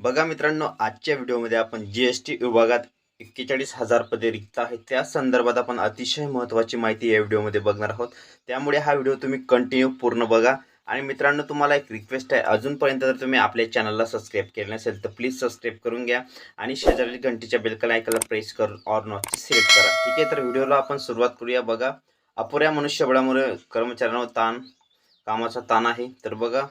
बघा मित्रांनो आजच्या व्हिडिओमध्ये आपण जी एस टी विभागात एक्केचाळीस हजार पदे रिक्त आहेत. त्या संदर्भात आपण अतिशय महत्त्वाची माहिती या व्हिडिओमध्ये बघणार आहोत. त्यामुळे हा व्हिडिओ तुम्ही कंटिन्यू पूर्ण बघा. आणि मित्रांनो तुम्हाला एक रिक्वेस्ट आहे. अजूनपर्यंत जर तुम्ही आपल्या चॅनलला सबस्क्राईब केलं नसेल तर प्लीज सबस्क्राईब करून घ्या. आणि शेजारी घंटीच्या बेलकन ऐकायला प्रेस करून ऑर नॉटची सिलेक्ट करा. ठीक आहे? तर व्हिडिओला आपण सुरुवात करूया बघा. अपुऱ्या मनुष्यबळामुळे कर्मचाऱ्यांवर ताण कामाचा ताण आहे. तर बघा.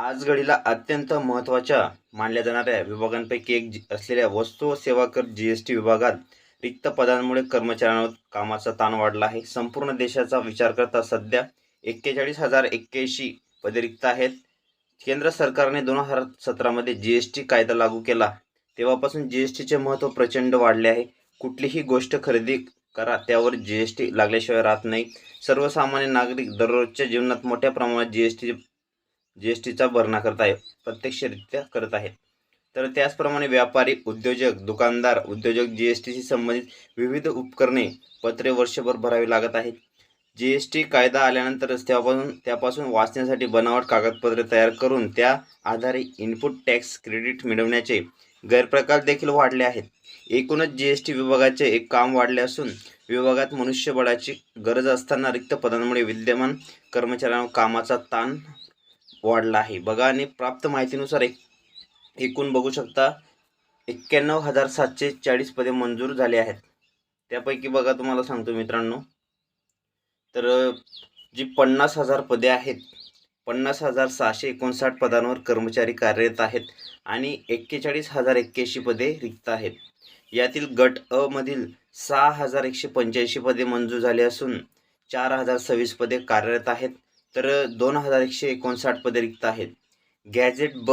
आज घडीला अत्यंत महत्त्वाच्या मानल्या जाणाऱ्या विभागांपैकी एक जी- असलेल्या वस्तू व सेवा कर जी एस टी विभागात रिक्त पदांमुळे कर्मचाऱ्यांवर कामाचा ताण वाढला आहे. संपूर्ण देशाचा विचार करता सध्या एक्केचाळीस हजार एक्क्याऐंशी पदे रिक्त आहेत. केंद्र सरकारने दोन हजार सतरामध्ये जी एस टी कायदा लागू केला. तेव्हापासून जी एस टीचे महत्त्व प्रचंड वाढले आहे. कुठलीही गोष्ट खरेदी करा त्यावर जी एस टी लागल्याशिवाय राहत नाही. सर्वसामान्य नागरिक दररोजच्या जीवनात मोठ्या प्रमाणात G S T G S टीचा भरणा करत आहे. प्रत्यक्षरित्या करत आहेत तर त्याचप्रमाणे व्यापारी उद्योजक दुकानदार उद्योजक जी एस टीशी संबंधित विविध उपकरणे पत्रे वर्षभर भरावी लागत आहेत. जी एस टी कायदा आल्यानंतरच त्यापासून त्यापासून वाचण्यासाठी बनावट कागदपत्रे तयार करून त्या आधारे इनपुट टॅक्स क्रेडिट मिळवण्याचे गैरप्रकार देखील वाढले आहेत. एकूणच जी एस टी विभागाचे एक काम वाढले असून विभागात मनुष्यबळाची गरज असताना रिक्त पदांमुळे विद्यमान कर्मचाऱ्यांना कामाचा ताण वाढला आहे. बघा आणि प्राप्त माहितीनुसार एक एकूण बघू शकता एक्क्याण्णव हजार सातशे चाळीस पदे मंजूर झाले आहेत. त्यापैकी बघा तुम्हाला सांगतो मित्रांनो. तर जी पन्नास हजार पदे आहेत पन्नास हजार सहाशे एकोणसाठ पदांवर कर्मचारी कार्यरत आहेत आणि एक्केचाळीस हजार एक्क्याऐंशी पदे रिक्त आहेत. यातील गट अ मधील सहा हजार एकशे पंच्याऐंशी पदे मंजूर झाले असून चार हजार सव्वीस पदे कार्यरत आहेत. तर दोन हजार एकशे एकोणसाठ पदे रिक्त आहेत. गॅझेट ब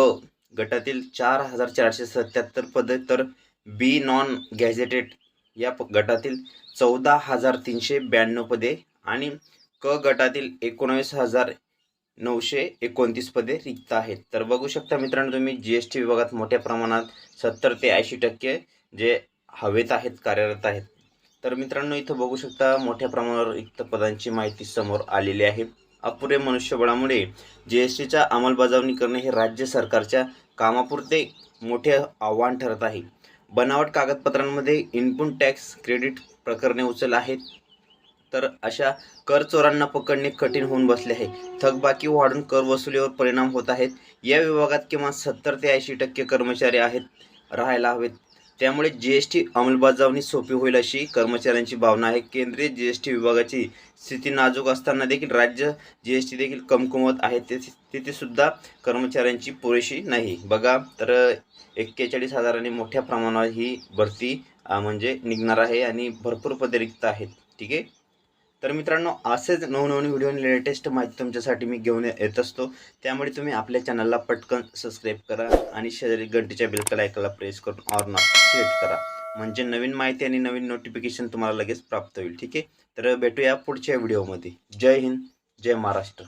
गटातील चार हजार चारशे सत्याहत्तर पदे तर बी नॉन गॅझेटेड या प- गटातील चौदा हजार तीनशे ब्याण्णव पदे आणि क गटातील एकोणावीस हजार नऊशे एकोणतीस पदे रिक्त आहेत. तर बघू शकता मित्रांनो तुम्ही जी एस टी विभागात मोठ्या प्रमाणात सत्तर ते ऐंशी टक्के जे हवेत आहेत कार्यरत आहेत. तर मित्रांनो इथं बघू शकता मोठ्या प्रमाणावर रिक्त पदांची माहिती समोर आलेली आहे. अपुरे मनुष्यबळामुळे जी एस टीच्या अंमलबजावणी करणे हे राज्य सरकारच्या कामापुरते मोठे आव्हान ठरत आहे. बनावट कागदपत्रांमध्ये इनपुट टॅक्स क्रेडिट प्रकरणे उचल आहेत. तर अशा कर चोरांना पकडणे कठीण होऊन बसले आहे. थकबाकी वाढून कर वसुलीवर परिणाम होत आहेत. या विभागात किमान सत्तर ते ऐंशी टक्के कर्मचारी आहेत. राहायला हवेत. त्यामुळे जी एस टी अंमलबजावणी सोपी होईल अशी कर्मचाऱ्यांची भावना आहे. केंद्रीय जी एस टी विभागाची स्थिती नाजूक असताना देखील राज्य जी एस टी देखील कमकुमत आहे. ते तिथे सुद्धा कर्मचाऱ्यांची पुरेशी नाही. बघा तर एक्केचाळीस हजाराने मोठ्या प्रमाणावर ही भरती म्हणजे निघणार आहे आणि भरपूर पदे रिक्त आहेत. ठीक आहे? तर मित्रांनो असेच नवनवीन व्हिडिओ आणि लेटेस्ट माहिती तुमच्यासाठी मी घेऊन येत असतो. त्यामुळे तुम्ही आपल्या चॅनलला पटकन सबस्क्राईब करा आणि शेजारी घंटीच्या बिलकल ऐकायला प्रेस करून ऑर नॉट सिलेक्ट करा. म्हणजे नवीन माहिती आणि नवीन नोटिफिकेशन तुम्हाला लगेच प्राप्त होईल ठीक आहे? तर भेटूया पुढच्या व्हिडिओमध्ये जय हिंद जय महाराष्ट्र.